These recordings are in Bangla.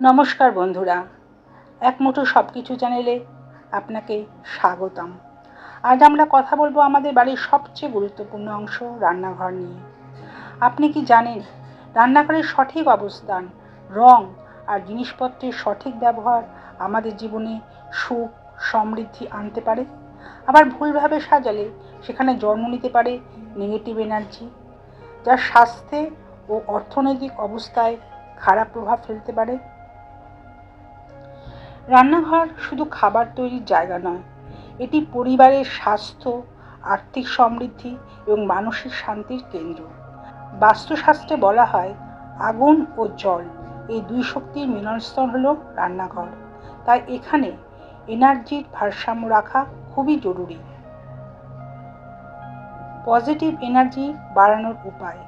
নমস্কার বন্ধুরা। এক মুঠো সব কিছু চ্যানেলে আপনাকে স্বাগতম। আজ আমরা কথা বলব আমাদের বাড়ির সবচেয়ে গুরুত্বপূর্ণ অংশ, রান্নাঘর নিয়ে। আপনি কি জানেন, রান্নাঘরের সঠিক অবস্থান, রং আর জিনিসপত্রের সঠিক ব্যবহার আমাদের জীবনে সুখ, সমৃদ্ধি আনতে পারে? আবার ভুলভাবে সাজালে সেখানে জন্ম নিতে পারে নেগেটিভ এনার্জি যা স্বাস্থ্যে ও অর্থনৈতিক অবস্থায় খারাপ প্রভাব ফেলতে পারে? রান্নাঘর শুধু খাবার তৈরির জায়গা নয়, এটি পরিবারের স্বাস্থ্য, আর্থিক সমৃদ্ধি এবং মানসিক শান্তির কেন্দ্র। বাস্তুশাস্ত্রে বলা হয়, আগুন ও জল এই দুই শক্তির মিলনস্থল হল রান্নাঘর। তাই এখানে এনার্জির ভারসাম্য রাখা খুবই জরুরি। পজিটিভ এনার্জি বাড়ানোর উপায়,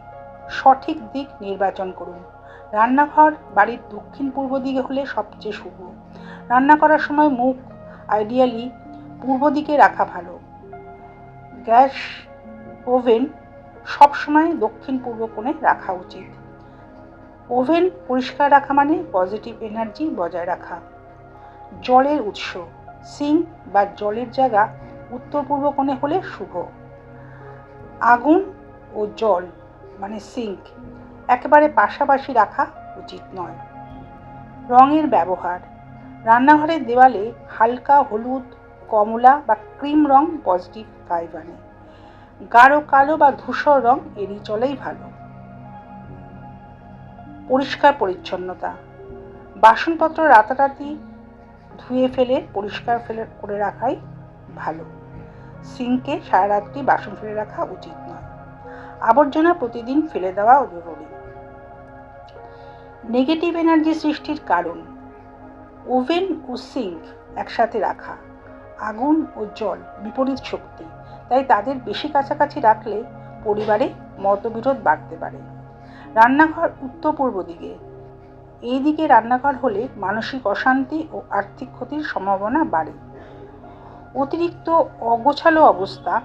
সঠিক দিক নির্বাচন করুন। রান্নাঘর বাড়ির দক্ষিণ পূর্ব দিকে হলে সবচেয়ে শুভ। রান্না করার সময় মুখ আইডিয়ালি পূর্ব দিকে রাখা ভালো। গ্যাস ওভেন সবসময় দক্ষিণ পূর্ব কোণে রাখা উচিত। ওভেন পরিষ্কার রাখা মানে পজিটিভ এনার্জি বজায় রাখা। জলের উৎস সিঙ্ক বা জলের জায়গা উত্তর পূর্ব কোণে হলে শুভ। আগুন ও জল মানে সিঙ্ক একেবারে পাশাপাশি রাখা উচিত নয়। রঙের ব্যবহার রান্নাঘরের দেওয়ালে হালকা হলুদ, কমলা বা ক্রিম রং পজিটিভ ভাইব আনে গাঢ়, কালো বা ধূসর রং এড়িয়ে চলেই ভালো। পরিষ্কার পরিচ্ছন্নতা। বাসনপত্র রাতারাতি ধুয়ে ফেলে, পরিষ্কার ফেলে করে রাখাই ভালো। সিঙ্কে সারা রাত্রি বাসন ফেলে রাখা উচিত নয়। আবর্জনা প্রতিদিন ফেলে দেওয়া জরুরি। নেগেটিভ এনার্জি সৃষ্টির কারণ ওভেন ও সিঙ্ক একসাথে রাখা। আগুন ও জল বিপরীত শক্তি। তাই তাদের বেশি কাছাকাছি রাখলে পরিবারে মতবিরোধ বাড়তে পারে। রান্নাঘর উত্তর পূর্ব দিকে। এই দিকে রান্নাঘর হলে মানসিক অশান্তি ও আর্থিক ক্ষতির সম্ভাবনা বাড়ে। অতিরিক্ত অগোছালো অবস্থা,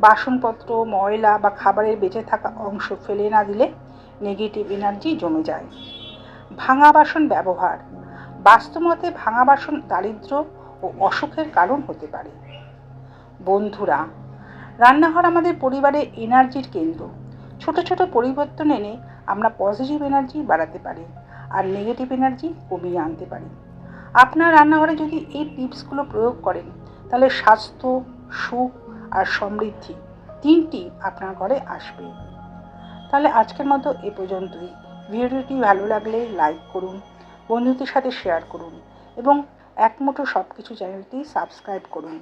বাসনপত্র, ময়লা বা খাবারের বেঁচে থাকা অংশ ফেলে না দিলে নেগেটিভ এনার্জি জমে যায়। ভাঙা বাসন ব্যবহার বাস্তবমতে ভাঙা বাসন দারিদ্র ও অসুখের কারণ হতে পারে। বন্ধুরা, রান্নাঘর আমাদের পরিবারে এনার্জির কেন্দ্র। ছোট ছোট পরিবর্তন এনে আমরা পজিটিভ এনার্জি বাড়াতে পারি আর নেগেটিভ এনার্জি কমিয়ে আনতে পারি। আপনার রান্নাঘরে যদি এই টিপসগুলো প্রয়োগ করেন, তাহলে স্বাস্থ্য, সুখ আর সমৃদ্ধি তিনটি আপনার ঘরে আসবে। তাহলে আজকের মতো এ পর্যন্তই। ভিডিওটি ভালো লাগলে লাইক করুন বন্ধুদের সাথে শেয়ার করুন এবং একমুঠো সব কিছু চ্যানেলটি সাবস্ক্রাইব করুন।